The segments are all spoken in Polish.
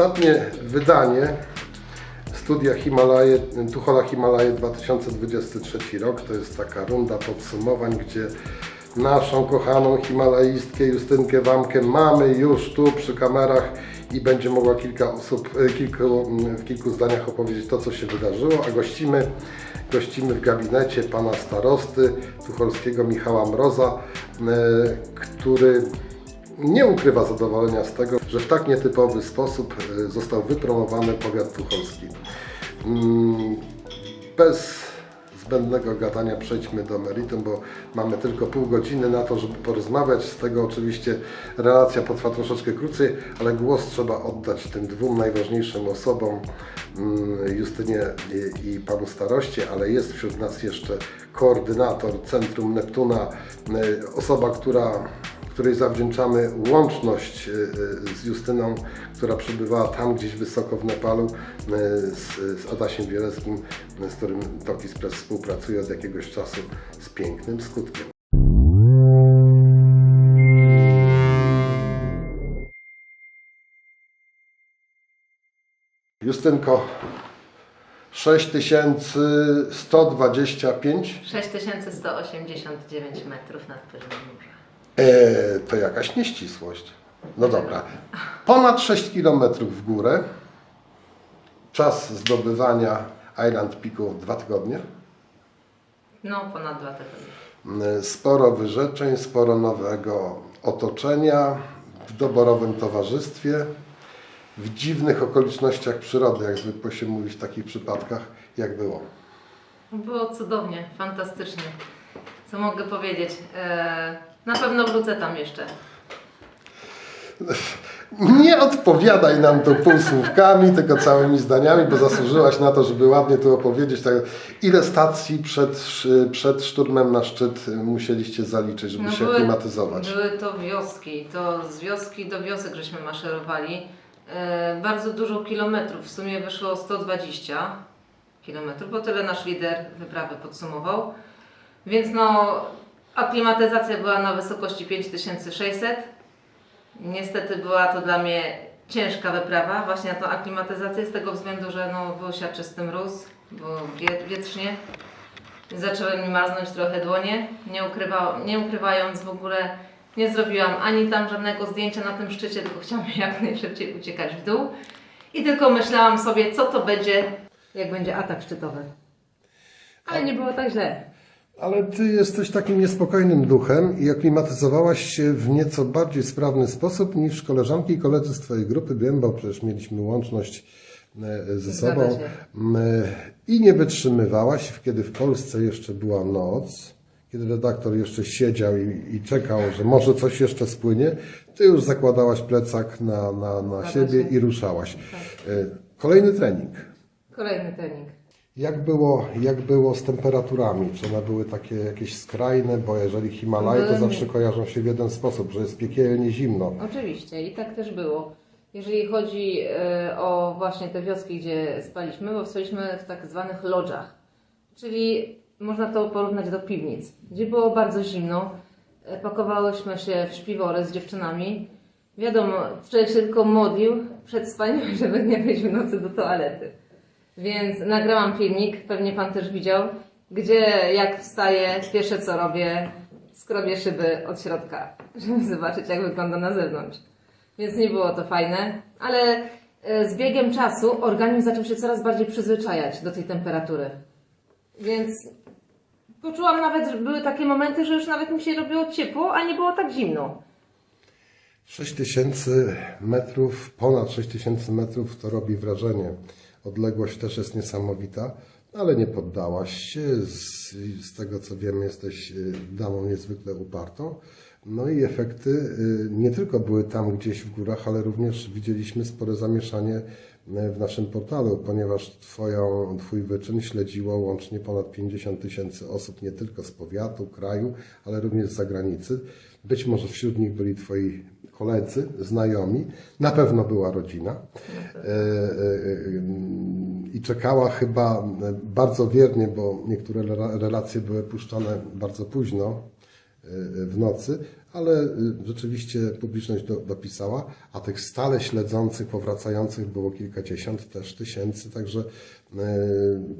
ostatnie wydanie studia Himalaje, Tuchola Himalaje 2023 rok. To jest taka runda podsumowań, gdzie naszą kochaną himalaistkę Justynkę Wamkę mamy już tu przy kamerach i będzie mogła kilka osób, e, kilku, w kilku zdaniach opowiedzieć to, co się wydarzyło, a gościmy, gościmy w gabinecie pana starosty tucholskiego Michała Mroza, e, który nie ukrywa zadowolenia z tego, że w tak nietypowy sposób e, został wypromowany powiat tucholski. Mm, Bez zbędnego gadania przejdźmy do meritum, bo mamy tylko pół godziny na to, żeby porozmawiać. Z tego oczywiście relacja potrwa troszeczkę krócej, ale głos trzeba oddać tym dwóm najważniejszym osobom, mm, Justynie i, panu staroście, ale jest wśród nas jeszcze koordynator Centrum Neptuna, e, osoba, która której zawdzięczamy łączność y, y, z Justyną, która przebywała tam gdzieś wysoko w Nepalu y, z, z Adasiem Bieleckim, z którym Tokis Press współpracuje od jakiegoś czasu z pięknym skutkiem. Justynko, 6125 6189 metrów nad poziomem morza. E, to jakaś nieścisłość. No dobra. Ponad 6 km w górę. Czas zdobywania Island Peaku dwa tygodnie. No, ponad dwa tygodnie. Mm, Sporo wyrzeczeń, sporo nowego otoczenia, w doborowym towarzystwie, w dziwnych okolicznościach przyrody, jak zwykło się mówi w takich przypadkach, jak było. Było cudownie, fantastycznie. Co mogę powiedzieć? E, na pewno wrócę tam jeszcze. Nie odpowiadaj nam tu półsłówkami, tylko całymi zdaniami, bo zasłużyłaś na to, żeby ładnie tu opowiedzieć. Tak, ile stacji przed, szy- przed szturmem na szczyt musieliście zaliczyć, żeby się aklimatyzować? No, były to wioski. To z wioski do wiosek żeśmy maszerowali. E, bardzo dużo kilometrów. W sumie wyszło 120 kilometrów, bo tyle nasz lider wyprawy podsumował. Więc no, aklimatyzacja była na wysokości 5600. Niestety była to dla mnie ciężka wyprawa, właśnie na tą aklimatyzację, z tego względu, że no, był siarczysty mróz, było wie, wietrznie. Zaczęły mi marznąć trochę dłonie, nie, ukrywa, nie ukrywając w ogóle, nie zrobiłam ani tam żadnego zdjęcia na tym szczycie, tylko chciałam jak najszybciej uciekać w dół. I tylko myślałam sobie, co to będzie, jak będzie atak szczytowy. Ale nie było tak źle. Ale ty jesteś takim niespokojnym duchem i aklimatyzowałaś się w nieco bardziej sprawny sposób niż koleżanki i koledzy z twojej grupy. Wiem, bo przecież mieliśmy łączność e, ze sobą. się. M, I nie wytrzymywałaś, kiedy w Polsce jeszcze była noc, kiedy redaktor jeszcze siedział i, i czekał, że może coś jeszcze spłynie, ty już zakładałaś plecak na, na, na siebie i ruszałaś. E, Kolejny trening. Kolejny trening. Jak było, jak było z temperaturami? Czy one były takie jakieś skrajne? Bo jeżeli Himalaje, to zawsze kojarzą się w jeden sposób, że jest piekielnie zimno. Oczywiście i tak też było. Jeżeli chodzi e, o właśnie te wioski, gdzie spaliśmy, bo spaliśmy w tak zwanych lodżach, czyli można to porównać do piwnic, gdzie było bardzo zimno. E, Pakowałyśmy się w śpiwory z dziewczynami. Wiadomo, człowiek się tylko modlił przed spaniem, żeby nie wyjść w nocy do toalety. Więc nagrałam filmik, pewnie Pan też widział, gdzie jak wstaję, pierwsze co robię, skrobię szyby od środka, żeby zobaczyć jak wygląda na zewnątrz. Więc nie było to fajne, ale e, z biegiem czasu organizm zaczął się coraz bardziej przyzwyczajać do tej temperatury. Więc poczułam nawet, że były takie momenty, że już nawet mi się robiło ciepło, a nie było tak zimno. 6000 metrów, ponad 6000 metrów to robi wrażenie. Odległość też jest niesamowita, ale nie poddałaś się. Z, z tego co wiem, jesteś y, damą niezwykle upartą. No i efekty y, nie tylko były tam gdzieś w górach, ale również widzieliśmy spore zamieszanie w naszym portalu, ponieważ twoją, Twój wyczyn śledziło łącznie ponad 50 tysięcy osób, nie tylko z powiatu, kraju, ale również z zagranicy. Być może wśród nich byli Twoi koledzy, znajomi, na pewno była rodzina. E, e, e, I czekała chyba bardzo wiernie, bo niektóre rela- relacje były puszczane bardzo późno, w nocy, ale y, rzeczywiście publiczność do, dopisała, a tych stale śledzących, powracających było kilkadziesiąt też tysięcy, także y,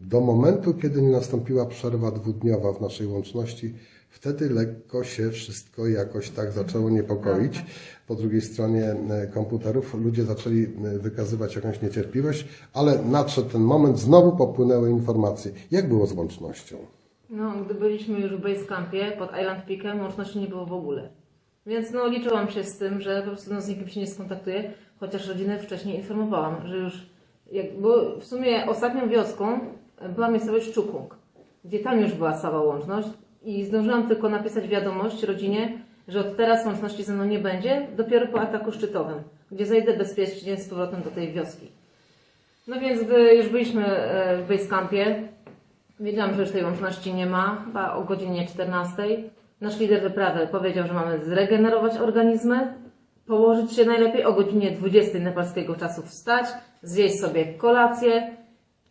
do momentu, kiedy nie nastąpiła przerwa dwudniowa w naszej łączności, wtedy lekko się wszystko jakoś tak zaczęło niepokoić. Po drugiej stronie e, komputerów ludzie zaczęli e, wykazywać jakąś niecierpliwość, ale nadszedł ten moment, znowu popłynęły informacje. Jak było z łącznością? No, gdy byliśmy już w Basecampie pod Island Peakem, łączności nie było w ogóle. Więc no, liczyłam się z tym, że po prostu no, z nikim się nie skontaktuję, chociaż rodzinę wcześniej informowałam, że już, jak, bo w sumie ostatnią wioską była miejscowość Czukung, gdzie tam już była cała łączność i zdążyłam tylko napisać wiadomość rodzinie, że od teraz łączności ze mną nie będzie, dopiero po ataku szczytowym, gdzie zejdę bezpiecznie z powrotem do tej wioski. No więc gdy już byliśmy e, w Basecampie, wiedziałam, że już tej łączności nie ma, chyba o godzinie 14. Nasz lider wyprawy powiedział, że mamy zregenerować organizmy, położyć się najlepiej o godzinie 20 nepalskiego czasu wstać, zjeść sobie kolację,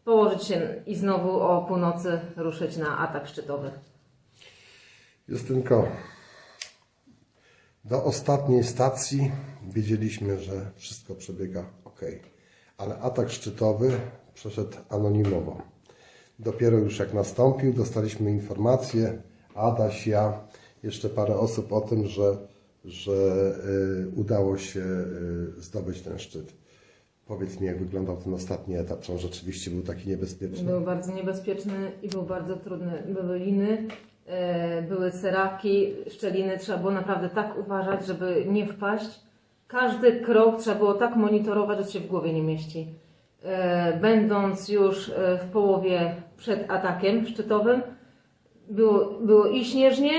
położyć się i znowu o północy ruszyć na atak szczytowy. Justynko, do ostatniej stacji wiedzieliśmy, że wszystko przebiega ok, ale atak szczytowy przeszedł anonimowo. Dopiero już jak nastąpił, dostaliśmy informację, Adaś, ja, jeszcze parę osób o tym, że, że y, udało się y, zdobyć ten szczyt. Powiedz mi, jak wyglądał ten ostatni etap, czy on rzeczywiście był taki niebezpieczny? Był bardzo niebezpieczny i był bardzo trudny. Były liny, e, były seraki, szczeliny. Trzeba było naprawdę tak uważać, żeby nie wpaść. Każdy krok trzeba było tak monitorować, że się w głowie nie mieści. E, Będąc już e, w połowie przed atakiem szczytowym, było, było i śnieżnie,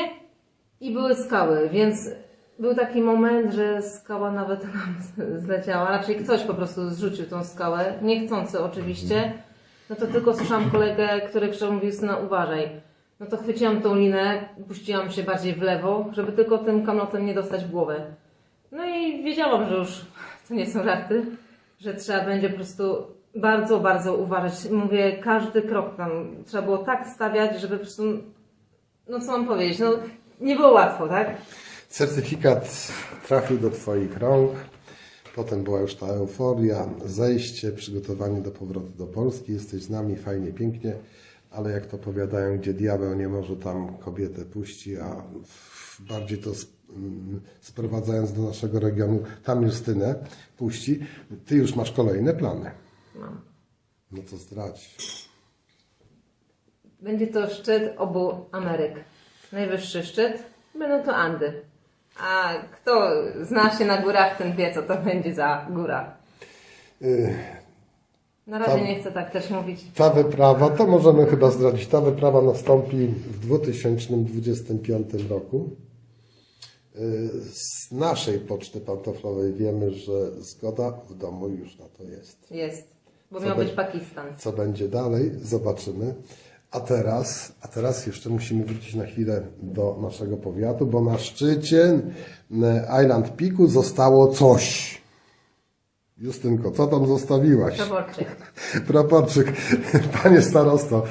i były skały, więc był taki moment, że skała nawet nam zleciała. Raczej ktoś po prostu zrzucił tą skałę, niechcący oczywiście. No to tylko słyszałam kolegę, który krzyczał, mówił, syna uważaj. No to chwyciłam tą linę, puściłam się bardziej w lewo, żeby tylko tym kamlotem nie dostać w głowę. No i wiedziałam, że już to nie są żarty, że trzeba będzie po prostu bardzo, bardzo uważać. Mówię, każdy krok tam trzeba było tak stawiać, żeby po prostu, no co mam powiedzieć, no nie było łatwo, tak? Certyfikat trafił do Twoich rąk. Potem była już ta euforia, zejście, przygotowanie do powrotu do Polski. Jesteś z nami, fajnie, pięknie, ale jak to powiadają, gdzie diabeł nie może, tam kobietę puści, a bardziej to mm, sprowadzając do naszego regionu, tam Justynę puści. Ty już masz kolejne plany. Mam. No to zdradź. Będzie to szczyt obu Ameryk. Najwyższy szczyt będą to Andy. A kto zna się na górach, ten wie, co to będzie za góra. Y, Na razie Tam- nie chcę tak też mówić. Ta wyprawa, to możemy chyba zdradzić, ta wyprawa nastąpi w 2025 roku. Y, Z naszej poczty pantoflowej wiemy, że zgoda w domu już na to jest. Jest. Bo miał być Pakistan. Co będzie dalej, zobaczymy. A teraz, a teraz jeszcze musimy wrócić na chwilę do naszego powiatu, bo na szczycie Island Peaku zostało coś. Justynko, co tam zostawiłaś? Proporczyk. Proporczyk, panie starosto,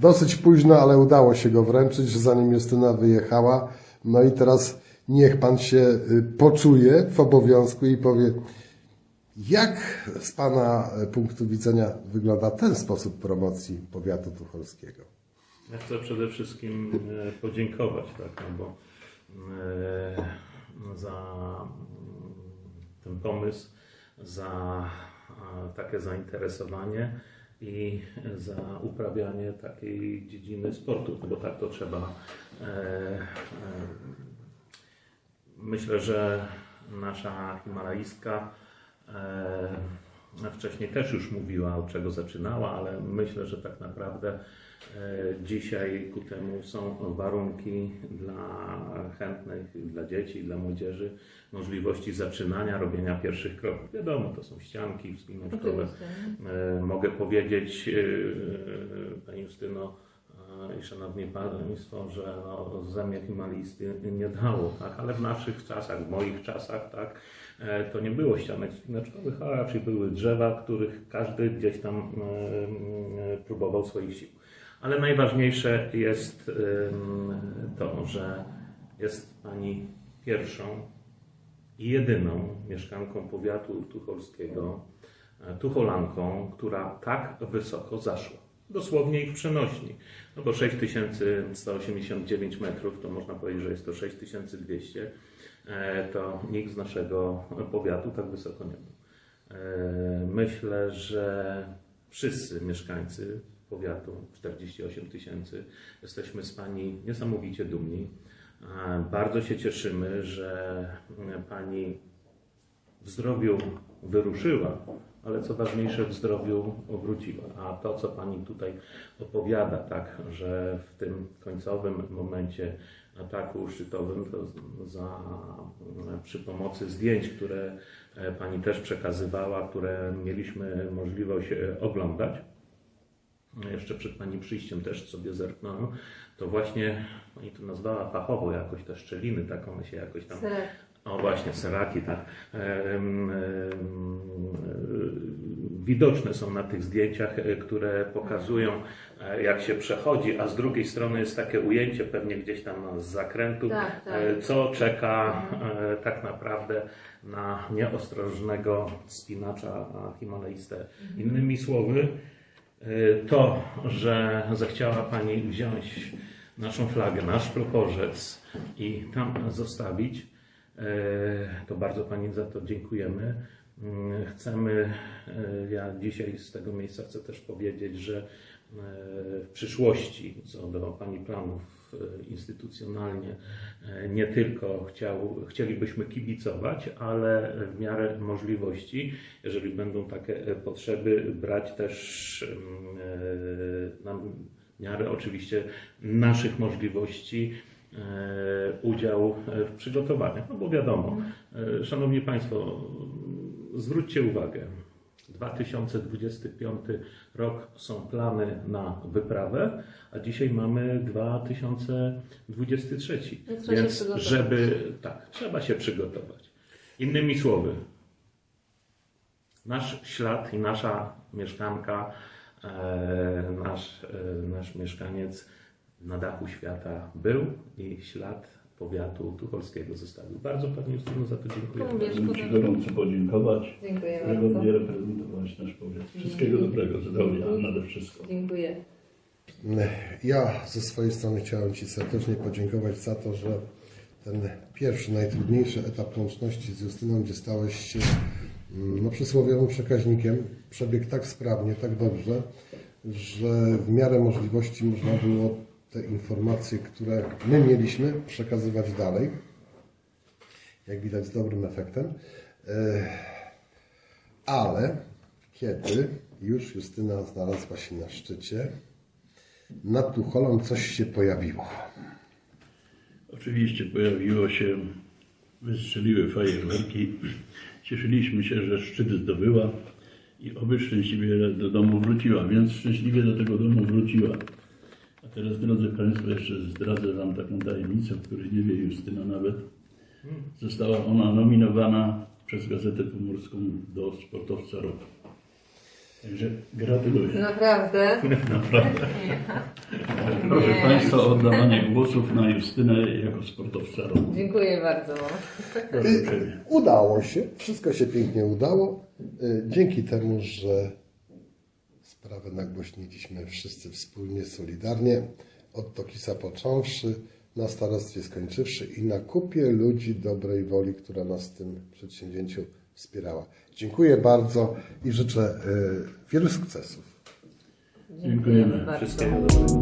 dosyć późno, ale udało się go wręczyć, zanim Justyna wyjechała. No i teraz niech pan się y, poczuje w obowiązku i powie, jak z pana e, punktu widzenia wygląda ten sposób promocji powiatu tucholskiego? Ja chcę przede wszystkim e, podziękować, tak, no bo e, za mm, ten pomysł, za takie zainteresowanie i za uprawianie takiej dziedziny sportu, no bo tak to trzeba. Myślę, że nasza himalaistka e, wcześniej też już mówiła, od czego zaczynała, ale myślę, że tak naprawdę e, dzisiaj ku temu są warunki dla chętnych, dla dzieci, dla młodzieży, możliwości zaczynania, robienia pierwszych kroków. Wiadomo, to są ścianki wspinaczkowe. E, Mogę powiedzieć, e, e, Pani Justyno e, i Szanowni Państwo, że no, zamiar Himalisty nie dało, tak? ale w naszych czasach, w moich czasach, tak, e, to nie było ścianek wspinaczkowych, a raczej były drzewa, których każdy gdzieś tam e, e, próbował swoich sił. Ale najważniejsze jest to, że jest Pani pierwszą i jedyną mieszkanką powiatu tucholskiego, e, tucholanką, która tak wysoko zaszła. Dosłownie ich przenośni. No bo 6189 metrów, to można powiedzieć, że jest to 6200, e, to nikt z naszego powiatu tak wysoko nie był. E, Myślę, że wszyscy mieszkańcy powiatu, 48 tysięcy, jesteśmy z Pani niesamowicie dumni. E, Bardzo się cieszymy, że e, Pani w zdrowiu wyruszyła, ale co ważniejsze, w zdrowiu wróciła. A to, co Pani tutaj opowiada, tak, że w tym końcowym momencie ataku szczytowym, to za, przy pomocy zdjęć, które e, Pani też przekazywała, które mieliśmy możliwość e, oglądać, jeszcze przed Pani przyjściem też sobie zerknąłem, to właśnie Pani to nazwała fachowo jakoś te szczeliny, tak one się jakoś tam. O właśnie, seraki, tak. Widoczne są na tych zdjęciach, e, które pokazują, e, jak się przechodzi, a z drugiej strony jest takie ujęcie, pewnie gdzieś tam z zakrętu, Tak, tak. e, co czeka e, tak naprawdę na nieostrożnego spinacza himalajstę. Innymi słowy, to, że zechciała Pani wziąć naszą flagę, nasz proporzec i tam zostawić, to bardzo Pani za to dziękujemy. Mm, Chcemy, e, ja dzisiaj z tego miejsca chcę też powiedzieć, że e, w przyszłości co do Pani planów e, instytucjonalnie e, nie tylko chciał, chcielibyśmy kibicować, ale w miarę możliwości, jeżeli będą takie e, potrzeby, brać też e, na miarę oczywiście naszych możliwości e, udział e, w przygotowaniach. No bo wiadomo, e, Szanowni Państwo, zwróćcie uwagę, 2025 rok są plany na wyprawę, a dzisiaj mamy 2023. No, trzeba Więc żeby, tak, trzeba się przygotować. Innymi słowy, nasz ślad i nasza mieszkanka, e, nasz, nasz mieszkaniec na dachu świata był i ślad powiatu tucholskiego zostawił. Bardzo Pani Justyno za to dziękuję. Chcę Ci gorąco podziękować, Dziękuję że bardzo. godnie reprezentować nasz powiat. Wszystkiego dobrego, zdrowia nade wszystko. Dziękuję. Ja ze swojej strony chciałem Ci serdecznie podziękować za to, że ten pierwszy, najtrudniejszy etap łączności z Justyną, gdzie stałeś się mm, no, przysłowiowym przekaźnikiem, przebiegł tak sprawnie, tak dobrze, że w miarę możliwości można było te informacje, które my mieliśmy, przekazywać dalej. Jak widać z dobrym efektem. E, Ale kiedy już Justyna znalazła się na szczycie, nad Tucholą coś się pojawiło. Oczywiście pojawiło się, wystrzeliły fajerwerki. Cieszyliśmy się, że szczyt zdobyła i oby szczęśliwie do domu wróciła, więc szczęśliwie do tego domu wróciła. Teraz, drodzy Państwo, jeszcze zdradzę Wam taką tajemnicę, o której nie wie Justyna nawet. Została ona nominowana przez Gazetę Pomorską do sportowca roku. Także gratuluję. Naprawdę. Naprawdę. Proszę Nie. Państwa o oddawanie głosów na Justynę jako sportowca roku. Dziękuję bardzo. Proszę. Udało się, wszystko się pięknie udało. Y, Dzięki temu, że sprawę nagłośniliśmy wszyscy wspólnie, solidarnie, od Tokisa począwszy, na starostwie skończywszy i na kupie ludzi dobrej woli, która nas w tym przedsięwzięciu wspierała. Dziękuję bardzo i życzę y, wielu sukcesów. Dziękujemy. bardzo. Wszystkiego dobrego.